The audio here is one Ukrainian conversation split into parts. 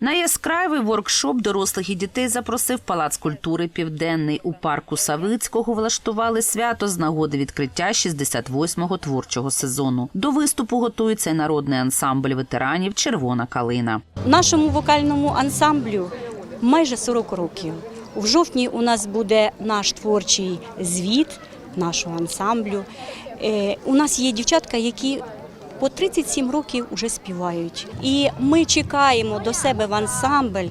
На яскравий воркшоп дорослих і дітей запросив Палац культури Південний. У парку Савицького влаштували свято з нагоди відкриття 68-го творчого сезону. До виступу готується народний ансамбль ветеранів Червона калина. Нашому вокальному ансамблю майже 40 років. У жовтні у нас буде наш творчий звіт нашого ансамблю. Е, У нас є дівчатка, які по 37 років вже співають. І ми чекаємо до себе в ансамбль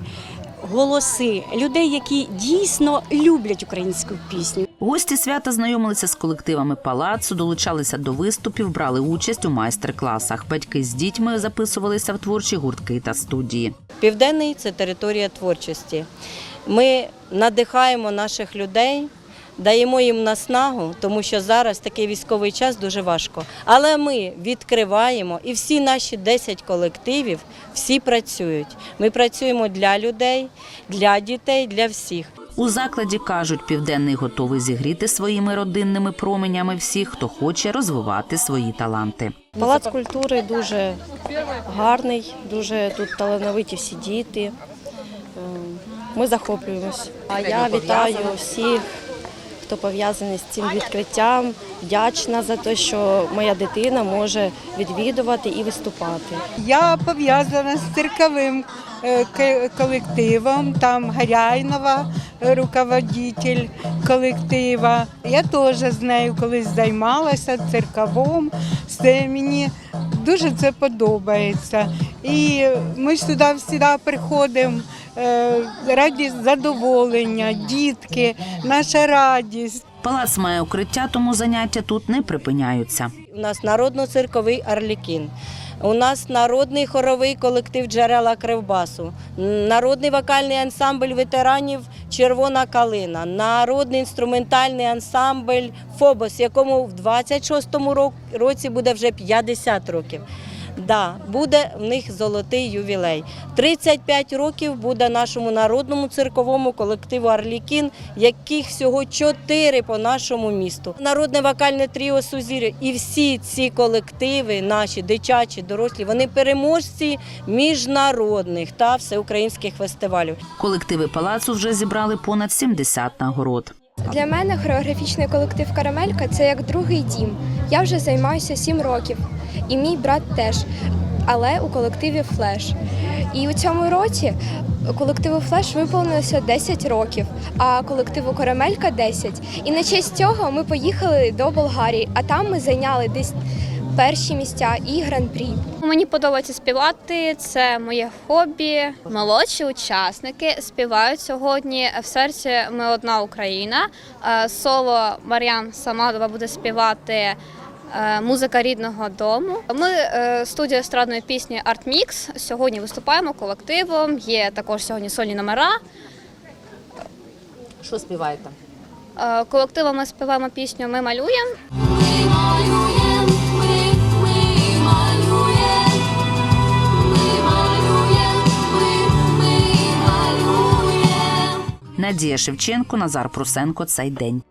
голоси людей, які дійсно люблять українську пісню. Гості свята знайомилися з колективами палацу, долучалися до виступів, брали участь у майстер-класах. Батьки з дітьми записувалися в творчі гуртки та студії. Південний це територія творчості. Ми надихаємо наших людей, даємо їм наснагу, тому що зараз такий військовий час дуже важко. Але ми відкриваємо і всі наші 10 колективів всі працюють. Ми працюємо для людей, для дітей, для всіх. У закладі кажуть, південний готовий зігріти своїми родинними променями всіх, хто хоче розвивати свої таланти. Палац культури дуже гарний, дуже тут талановиті всі діти. Ем, Ми захоплюємось. А я вітаю всіх, хто пов'язаний з цим відкриттям. Вдячна за те, що моя дитина може відвідувати і виступати. Я пов'язана з цирковим е, колективом, там Гаряйнова, е, руководитель колектива. Я теж з нею колись займалася цирковим. Це мені дуже це подобається. І ми сюди завжди приходимо е, раді задоволення, дітки, наша радість. Палац має укриття, тому заняття тут не припиняються. У нас народно-цирковий Арлікін. У нас народний хоровий колектив джерела Кривбасу, народний вокальний ансамбль ветеранів Червона калина, народний інструментальний ансамбль Фобос, якому в 26-му році буде вже 50 років. Да, буде в них золотий ювілей. 35 років буде нашому народному цирковому колективу Арлікін, яких всього 4 по нашому місту. Народне вокальне тріо Сузір'я і всі ці колективи, наші дитячі, дорослі, вони переможці міжнародних та всеукраїнських фестивалів. Колективи палацу вже зібрали понад 70 нагород. Для мене хореографічний колектив Карамелька це як другий дім. Я вже займаюся сім років, і мій брат теж, але у колективі Флеш. І у цьому році колективу Флеш виповнилося 10 років, а колективу Карамелька 10. І на честь цього ми поїхали до Болгарії, а там ми зайняли десь перші місця і гран-прі. Мені подобається співати, це моє хобі. Молодші учасники співають сьогодні в серці Ми одна Україна. Е, Соло Мар'ян Самадова буде співати. Е, Музика рідного дому. Ми е, студія естрадної пісні Art Mix. Сьогодні виступаємо колективом. Є також сьогодні сольні номера. Що співаєте? Е, Колективом ми співаємо пісню Ми малюємо. Надія Шевченко, Назар Прусенко. Цей день.